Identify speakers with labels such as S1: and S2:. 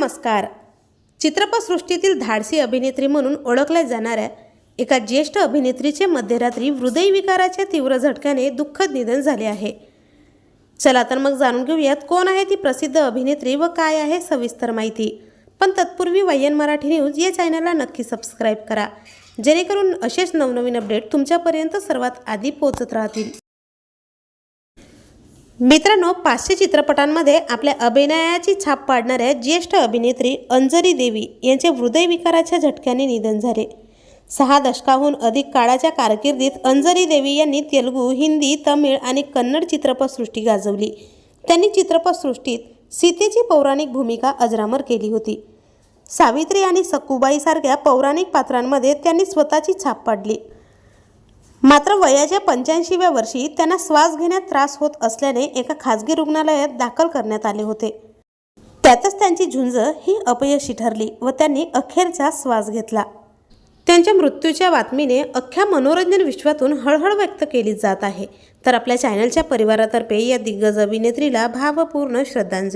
S1: नमस्कार. चित्रपटसृष्टीतील धाडसी अभिनेत्री म्हणून ओळखल्या जाणाऱ्या एका ज्येष्ठ अभिनेत्रीचे मध्यरात्री हृदयविकाराच्या तीव्र झटक्याने दुःखद निधन झाले आहे. चला तर मग जाणून घेऊयात कोण आहे ती प्रसिद्ध अभिनेत्री व काय आहे सविस्तर माहिती. पण तत्पूर्वी वायन मराठी न्यूज या चॅनलला नक्की सबस्क्राईब करा. जेणेकरून असेच नवनवीन अपडेट तुमच्यापर्यंत सर्वात आधी पोहोचत राहतील. मित्रांनो पाचशे चित्रपटांमध्ये आपल्या अभिनयाची छाप पाडणाऱ्या ज्येष्ठ अभिनेत्री अंजली देवी यांचे हृदयविकाराच्या झटक्याने निधन झाले. सहा दशकाहून अधिक काळाच्या कारकिर्दीत अंजली देवी यांनी तेलुगू हिंदी तमिळ आणि कन्नड चित्रपटसृष्टी गाजवली. त्यांनी चित्रपटसृष्टीत सीतेची पौराणिक भूमिका अजरामर केली होती. सावित्री आणि सक्कूबाईसारख्या पौराणिक पात्रांमध्ये त्यांनी स्वतःची छाप पाडली. मात्र वयाच्या पंच्याऐंशीव्या वर्षी त्यांना श्वास घेण्यात त्रास होत असल्याने एका खाजगी रुग्णालयात दाखल करण्यात आले होते. त्यातच त्यांची झुंज ही अपयशी ठरली व त्यांनी अखेरचा श्वास घेतला. त्यांच्या मृत्यूच्या बातमीने अख्ख्या मनोरंजन विश्वातून हळहळ व्यक्त केली जात आहे. तर आपल्या चॅनलच्या परिवारातर्फे या दिग्गज अभिनेत्रीला भावपूर्ण श्रद्धांजली.